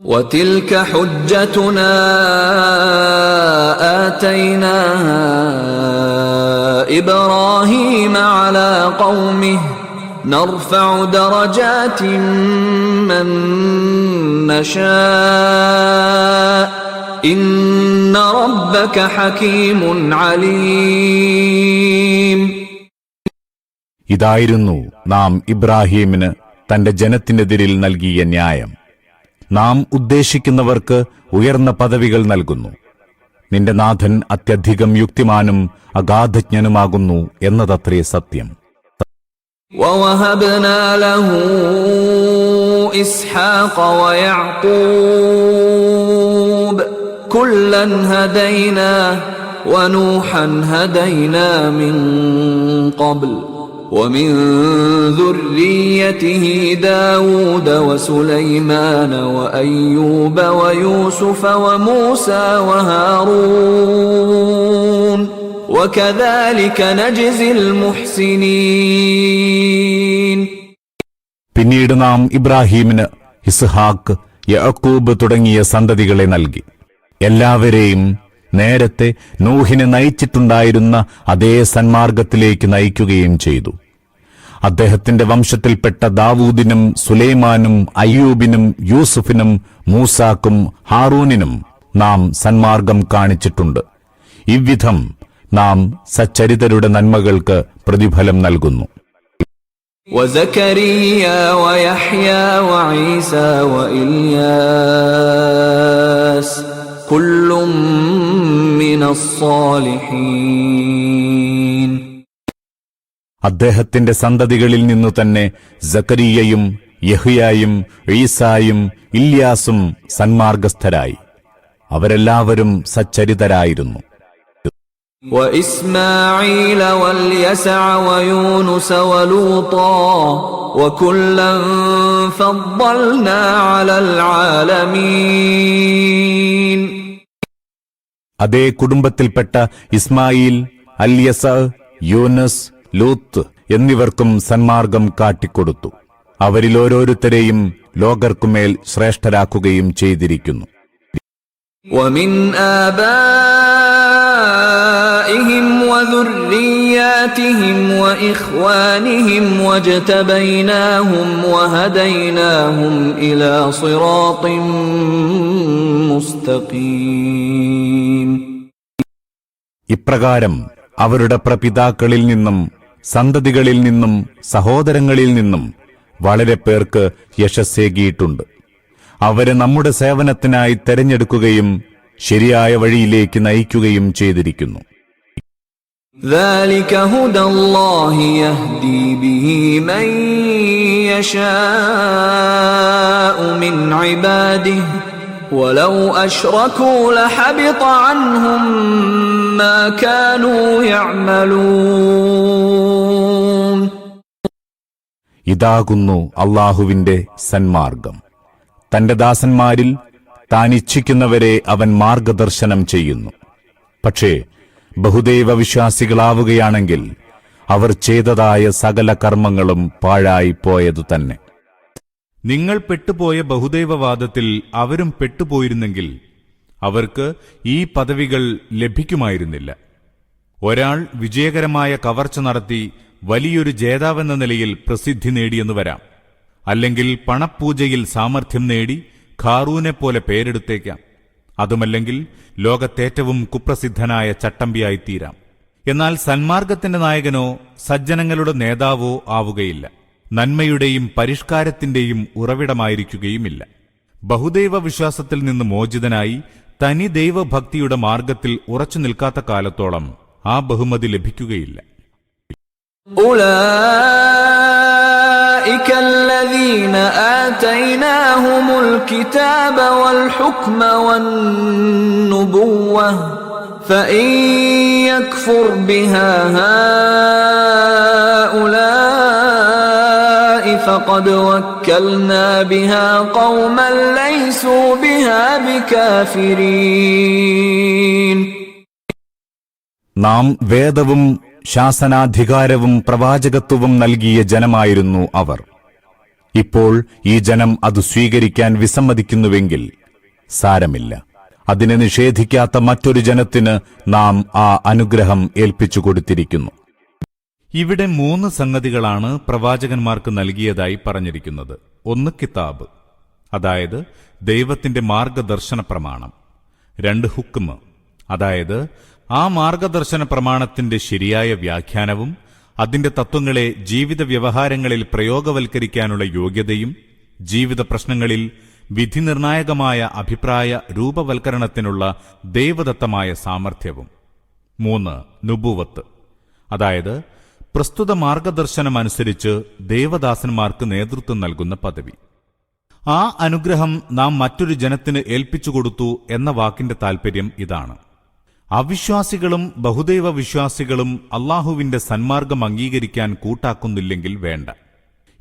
وتلك حجتنا آتيناها إبراهيم على قومه نرفع درجات من نشاء إن ربك حكيم عليم ഇതായിരുന്നു നാം ഇബ്രാഹീമിന് തന്റെ ജനത്തിനെതിരിൽ നൽകിയ ന്യായം നാം ഉദ്ദേശിക്കുന്നവർക്ക് ഉയർന്ന പദവികൾ നൽകുന്നു നിന്റെ നാഥൻ അത്യധികം യുക്തിമാനും അഗാധജ്ഞനുമാകുന്നു എന്നതത്രേ സത്യം ووهبنا له اسحاق ويعقوب كلا هدينا ونوحا هدينا من قبل ومن ذريته داود وسليمان وايوب ويوسف وموسى وهارون وكذلك نجزي المحسنين പിന്നീട് നാം ഇബ്രാഹീമിന് ഇസ്ഹാക്ക് യഅക്കൂബ് തുടങ്ങിയ സന്തതികളെ നൽകി എല്ലാവരെയും നേരത്തെ നൂഹിനെ നയിച്ചിട്ടുണ്ടായിരുന്ന അതേ സന്മാർഗത്തിലേക്ക് നയിക്കുകയും ചെയ്തു അദ്ദേഹത്തിന്റെ വംശത്തിൽപ്പെട്ട ദാവൂദിനും സുലൈമാനും അയ്യൂബിനും യൂസുഫിനും മൂസാക്കും ഹാറൂനിനും നാം സന്മാർഗം കാണിച്ചിട്ടുണ്ട്. ഇவ்விധം നാം സച്ചരിതരുടെ നന്മകൾക്ക് പ്രതിഫലം നൽകുന്നു. وزكريا كل من الصالحين അദ്ദേഹത്തിന്റെ സന്തതികളിൽ നിന്നു തന്നെ ജക്കരിയയും യഹുയായും ഈസായും ഇല്യാസും സന്മാർഗസ്ഥരായി. അവരെല്ലാവരും സച്ചരിതരായിരുന്നു. അതേ കുടുംബത്തിൽപ്പെട്ട ഇസ്മായിൽ അല്യസ യൂനസ് ലൂത്ത് എന്നിവർക്കും സന്മാർഗം കാട്ടിക്കൊടുത്തു അവരിൽ ഓരോരുത്തരെയും ലോകർക്കുമേൽ ശ്രേഷ്ഠരാക്കുകയും ചെയ്തിരിക്കുന്നു ومن آبائهم وذرياتهم وإخوانهم واجتبيناهم وهديناهم إلى صراط مستقيم ഇപ്രകാരം അവരുടെ പ്രപിതാക്കളിൽ നിന്നും സന്തതികളിൽ നിന്നും സഹോദരങ്ങളിൽ നിന്നും വളരെ പേർക്ക് യശസ്സേകിയിട്ടുണ്ട് അവരെ നമ്മുടെ സേവനത്തിനായി തെരഞ്ഞെടുക്കുകയും ശരിയായ വഴിയിലേക്ക് നയിക്കുകയും ചെയ്തിരിക്കുന്നു ذلك هدى الله يهدي به من يشاء من عباده ولو اشركوا لحبط عنهم ما كانوا يعملون ഇതാകുന്നു അള്ളാഹുവിന്റെ സന്മാർഗം തന്റെ ദാസന്മാരിൽ താൻ ഇച്ഛിക്കുന്നവരെ അവൻ മാർഗദർശനം ചെയ്യുന്നു പക്ഷേ ബഹുദൈവ വിശ്വാസികളാവുകയാണെങ്കിൽ അവർ ചെയ്തതായ സകല കർമ്മങ്ങളും പാഴായി പോയതു തന്നെ നിങ്ങൾ പെട്ടുപോയ ബഹുദൈവവാദത്തിൽ അവരും പെട്ടുപോയിരുന്നെങ്കിൽ അവർക്ക് ഈ പദവികൾ ലഭിക്കുമായിരുന്നില്ല. ഒരാൾ വിജയകരമായ കവർച്ച നടത്തി വലിയൊരു ജേതാവെന്ന നിലയിൽ പ്രസിദ്ധി നേടിയെന്ന് വരാം. അല്ലെങ്കിൽ പണപ്പൂജയിൽ സാമർഥ്യം നേടി ഖാറൂനെ പോലെ പേരെടുത്തേക്കാം. അതുമല്ലെങ്കിൽ ലോകത്തേറ്റവും കുപ്രസിദ്ധനായ ചട്ടമ്പിയായിത്തീരാം. എന്നാൽ സന്മാർഗത്തിന്റെ നായകനോ സജ്ജനങ്ങളുടെ നേതാവോ ആവുകയില്ല. നന്മയുടെയും പരിഷ്കാരത്തിന്റെയും ഉറവിടമായിരിക്കുകയുമില്ല ബഹുദൈവ വിശ്വാസത്തിൽ നിന്ന് മോചിതനായി തനി ദൈവഭക്തിയുടെ മാർഗത്തിൽ ഉറച്ചു നിൽക്കാത്ത കാലത്തോളം ആ ബഹുമതി ലഭിക്കുകയില്ല أولئك الذين آتيناهم الكتاب والحكم والنبوة فإن يكفر بها هؤلاء فقد وكلنا بها قوما ليسوا بها بكافرين നാം വേദവും ശാസനാധികാരവും പ്രവാചകത്വവും നൽകിയ ജനമായിരുന്നു അവർ ഇപ്പോൾ ഈ ജനം അത് സ്വീകരിക്കാൻ വിസമ്മതിക്കുന്നുവെങ്കിൽ സാരമില്ല അതിനെ നിഷേധിക്കാത്ത മറ്റൊരു ജനത്തിന് നാം ആ അനുഗ്രഹം ഏൽപ്പിച്ചു കൊടുത്തിരിക്കുന്നു ഇവിടെ മൂന്ന് സംഗതികളാണ് പ്രവാചകന്മാർക്ക് നൽകിയതായി പറഞ്ഞിരിക്കുന്നത്. ഒന്ന് കിതാബ് അതായത് ദൈവത്തിന്റെ മാർഗദർശന പ്രമാണം. രണ്ട് ഹുക്കുമ് അതായത് ആ മാർഗദർശന പ്രമാണത്തിന്റെ ശരിയായ വ്യാഖ്യാനവും അതിന്റെ തത്വങ്ങളെ ജീവിത വ്യവഹാരങ്ങളിൽ പ്രയോഗവൽക്കരിക്കാനുള്ള യോഗ്യതയും ജീവിത പ്രശ്നങ്ങളിൽ വിധി വിധിനിർണായകമായ അഭിപ്രായ രൂപവൽക്കരണത്തിനുള്ള ദൈവദത്തമായ സാമർഥ്യവും. മൂന്ന് നുബുവത്ത് അതായത് പ്രസ്തുത മാർഗദർശനമനുസരിച്ച് ദേവദാസന്മാർക്ക് നേതൃത്വം നൽകുന്ന പദവി. ആ അനുഗ്രഹം നാം മറ്റൊരു ജനത്തിന് ഏൽപ്പിച്ചു കൊടുത്തു എന്ന വാക്കിന്റെ താൽപര്യം ഇതാണ്. അവിശ്വാസികളും ബഹുദൈവ വിശ്വാസികളും അള്ളാഹുവിന്റെ സന്മാർഗം അംഗീകരിക്കാൻ കൂട്ടാക്കുന്നില്ലെങ്കിൽ വേണ്ട.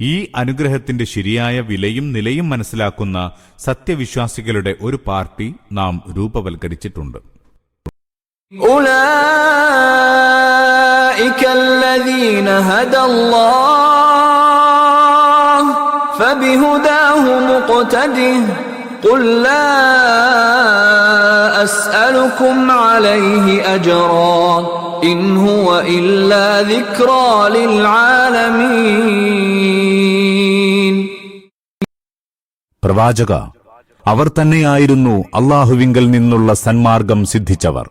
ഈ അനുഗ്രഹത്തിന്റെ ശരിയായ വിലയും നിലയും മനസ്സിലാക്കുന്ന സത്യവിശ്വാസികളുടെ ഒരു പാർട്ടി നാം രൂപവൽക്കരിച്ചിട്ടുണ്ട്. أولئك الذين هدى الله فبهداه مقتده قل لا أسألكم عليه أجرا إن هو إلا ذكرى للعالمين പ്രവാചക അവർ തന്നെയായിരുന്നു അള്ളാഹുവിങ്കൽ നിന്നുള്ള സന്മാർഗം സിദ്ധിച്ചവർ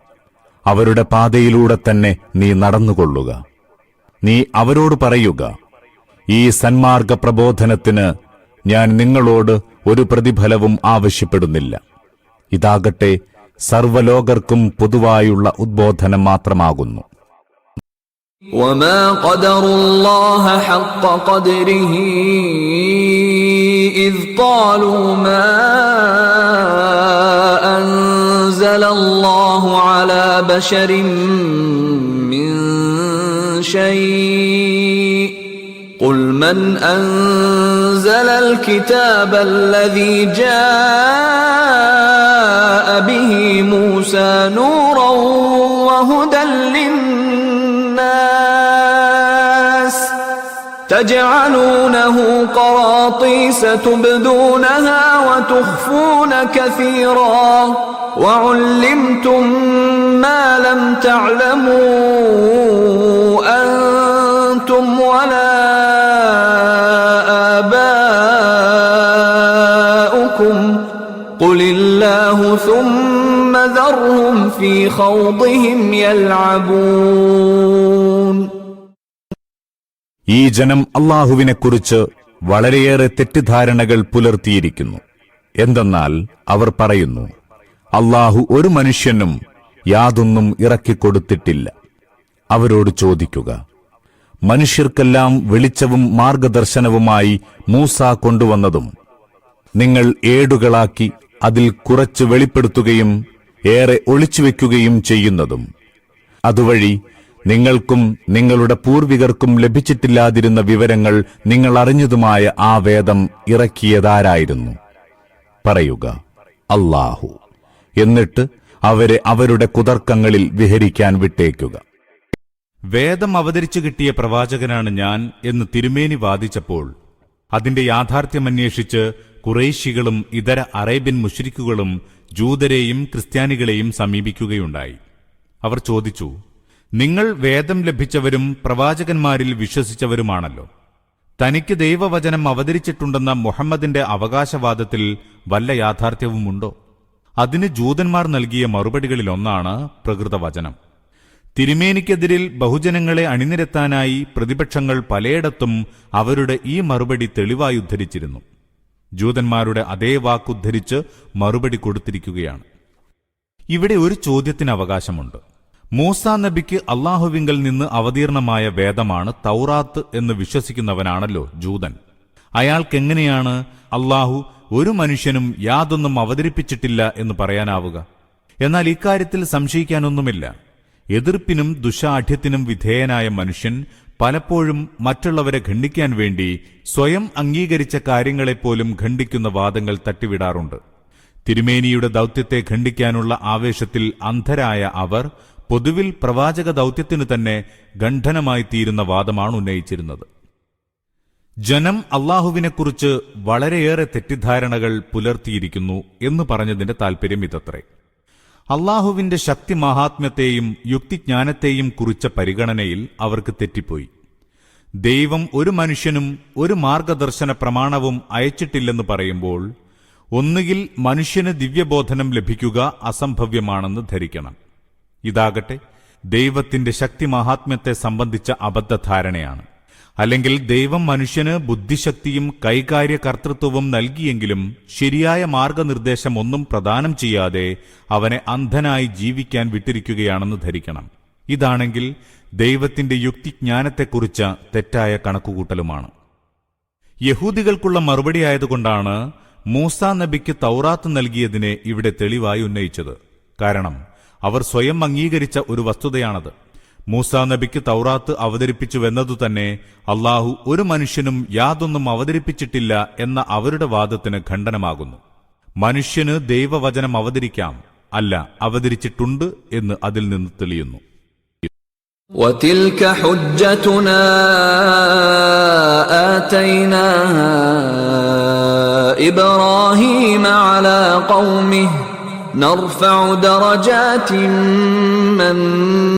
അവരുടെ പാതയിലൂടെ തന്നെ നീ നടന്നുകൊള്ളുക നീ അവരോട് പറയുക ഈ സന്മാർഗ പ്രബോധനത്തിന് ഞാൻ നിങ്ങളോട് ഒരു പ്രതിഫലവും ആവശ്യപ്പെടുന്നില്ല ഇതാകട്ടെ സർവലോകർക്കും പൊതുവായുള്ള ഉദ്ബോധനം മാത്രമാകുന്നു وما قدروا الله حق قدره إذ قالوا ما أنزل الله على بشر من شيء. قل من أنزل الكتاب الذي جاء به موسى نورا تجعلونه قراطيس تبدونها وتخفون كثيرا. وعلمتم ما لم تعلموا أنتم ولا آباؤكم. قل الله ثم ذرهم في خوضهم يلعبون. ഈ ജനം അള്ളാഹുവിനെക്കുറിച്ച് വളരെയേറെ തെറ്റിദ്ധാരണകൾ പുലർത്തിയിരിക്കുന്നു. എന്തെന്നാൽ അവർ പറയുന്നു അള്ളാഹു ഒരു മനുഷ്യനും യാതൊന്നും ഇറക്കിക്കൊടുത്തിട്ടില്ല. അവരോട് ചോദിക്കുക മനുഷ്യർക്കെല്ലാം വെളിച്ചവും മാർഗദർശനവുമായി മൂസ കൊണ്ടുവന്നതും നിങ്ങൾ ഏടുകളാക്കി അതിൽ കുറച്ച് വെളിപ്പെടുത്തുകയും ഏറെ ഒളിച്ചുവെക്കുകയും ചെയ്യുന്നതും. അതുവഴി നിങ്ങൾക്കും നിങ്ങളുടെ പൂർവികർക്കും ലഭിച്ചിട്ടില്ലാതിരുന്ന വിവരങ്ങൾ നിങ്ങൾ അറിഞ്ഞതുമായ ആ വേദം ഇറക്കിയതാരായിരുന്നു? പറയുക അല്ലാഹു. എന്നിട്ട് അവരെ അവരുടെ കുതർക്കങ്ങളിൽ വിഹരിക്കാൻ വിട്ടേക്കുക. വേദം അവതരിച്ചു കിട്ടിയ പ്രവാചകനാണ് ഞാൻ എന്ന് തിരുമേനി വാദിച്ചപ്പോൾ അതിന്റെ യാഥാർത്ഥ്യമന്വേഷിച്ച് കുറേശികളും ഇതര അറേബ്യൻ മുഷ്രിക്കുകളും ജൂതരെയും ക്രിസ്ത്യാനികളെയും സമീപിക്കുകയുണ്ടായി. അവർ ചോദിച്ചു നിങ്ങൾ വേദം ലഭിച്ചവരും പ്രവാചകന്മാരിൽ വിശ്വസിച്ചവരുമാണല്ലോ. തനിക്ക് ദൈവവചനം അവതരിച്ചിട്ടുണ്ടെന്ന മുഹമ്മദിന്റെ അവകാശവാദത്തിൽ വല്ല യാഥാർത്ഥ്യവുമുണ്ടോ? അതിന് ജൂതന്മാർ നൽകിയ മറുപടികളിലൊന്നാണ് പ്രകൃതവചനം. തിരുമേനിക്കെതിരിൽ ബഹുജനങ്ങളെ അണിനിരത്താനായി പ്രതിപക്ഷങ്ങൾ പലയിടത്തും അവരുടെ ഈ മറുപടി തെളിവായി ഉദ്ധരിച്ചിരുന്നു. ജൂതന്മാരുടെ അതേ വാക്കുദ്ധരിച്ച് മറുപടി കൊടുത്തിരിക്കുകയാണ്. ഇവിടെ ഒരു ചോദ്യത്തിന് അവകാശമുണ്ട്. മൂസ നബിക്ക് അള്ളാഹുവിങ്കൽ നിന്ന് അവതീർണമായ വേദമാണ് തൗറാത്ത് എന്ന് വിശ്വസിക്കുന്നവനാണല്ലോ ജൂതൻ. അയാൾക്കെങ്ങനെയാണ് അള്ളാഹു ഒരു മനുഷ്യനും യാതൊന്നും അവതരിപ്പിച്ചിട്ടില്ല എന്ന് പറയാനാവുക? എന്നാൽ ഇക്കാര്യത്തിൽ സംശയിക്കാനൊന്നുമില്ല. എതിർപ്പിനും ദുശാഠ്യത്തിനും വിധേയനായ മനുഷ്യൻ പലപ്പോഴും മറ്റുള്ളവരെ ഖണ്ഡിക്കാൻ വേണ്ടി സ്വയം അംഗീകരിച്ച കാര്യങ്ങളെപ്പോലും ഖണ്ഡിക്കുന്ന വാദങ്ങൾ തട്ടിവിടാറുണ്ട്. തിരുമേനിയുടെ ദൗത്യത്തെ ഖണ്ഡിക്കാനുള്ള ആവേശത്തിൽ അന്ധരായ അവർ പൊതുവിൽ പ്രവാചക ദൗത്യത്തിനു തന്നെ ഗണ്ഠനമായിത്തീരുന്ന വാദമാണ് ഉന്നയിച്ചിരുന്നത്. ജനം അള്ളാഹുവിനെക്കുറിച്ച് വളരെയേറെ തെറ്റിദ്ധാരണകൾ പുലർത്തിയിരിക്കുന്നു എന്ന് പറഞ്ഞതിന്റെ താൽപര്യം ഇതത്രേ. അള്ളാഹുവിന്റെ ശക്തി മഹാത്മ്യത്തെയും യുക്തിജ്ഞാനത്തെയും കുറിച്ച പരിഗണനയിൽ അവർക്ക് തെറ്റിപ്പോയി. ദൈവം ഒരു മനുഷ്യനും ഒരു മാർഗദർശന പ്രമാണവും അയച്ചിട്ടില്ലെന്ന് പറയുമ്പോൾ ഒന്നുകിൽ മനുഷ്യന് ദിവ്യബോധനം ലഭിക്കുക അസംഭവ്യമാണെന്ന് ധരിക്കണം. ഇതാകട്ടെ ദൈവത്തിന്റെ ശക്തി മഹാത്മ്യത്തെ സംബന്ധിച്ച അബദ്ധധാരണയാണ്. അല്ലെങ്കിൽ ദൈവം മനുഷ്യന് ബുദ്ധിശക്തിയും കൈകാര്യ കർത്തൃത്വവും നൽകിയെങ്കിലും ശരിയായ മാർഗനിർദ്ദേശം ഒന്നും പ്രദാനം ചെയ്യാതെ അവനെ അന്ധനായി ജീവിക്കാൻ വിട്ടിരിക്കുകയാണെന്ന് ധരിക്കണം. ഇതാണെങ്കിൽ ദൈവത്തിന്റെ യുക്തിജ്ഞാനത്തെക്കുറിച്ച തെറ്റായ കണക്കുകൂട്ടലുമാണ്. യഹൂദികൾക്കുള്ള മറുപടി ആയതുകൊണ്ടാണ് മൂസ നബിക്ക് തൗറാത്ത് നൽകിയതിനെ ഇവിടെ തെളിവായി ഉന്നയിച്ചത്. കാരണം അവർ സ്വയം അംഗീകരിച്ച ഒരു വസ്തുതയാണത് മൂസ നബിക്ക് തൗറാത്ത് അവതരിപ്പിച്ചുവെന്നതു തന്നെ അള്ളാഹു ഒരു മനുഷ്യനും യാതൊന്നും അവതരിപ്പിച്ചിട്ടില്ല എന്ന അവരുടെ വാദത്തിന് ഖണ്ഡനമാകുന്നു മനുഷ്യന് ദൈവവചനം അവതരിക്കാം അല്ല അവതരിച്ചിട്ടുണ്ട് എന്ന് അതിൽ നിന്ന് തെളിയുന്നു وتلك حجتنا آتيناها إبراهيم على قومه نرفع درجات من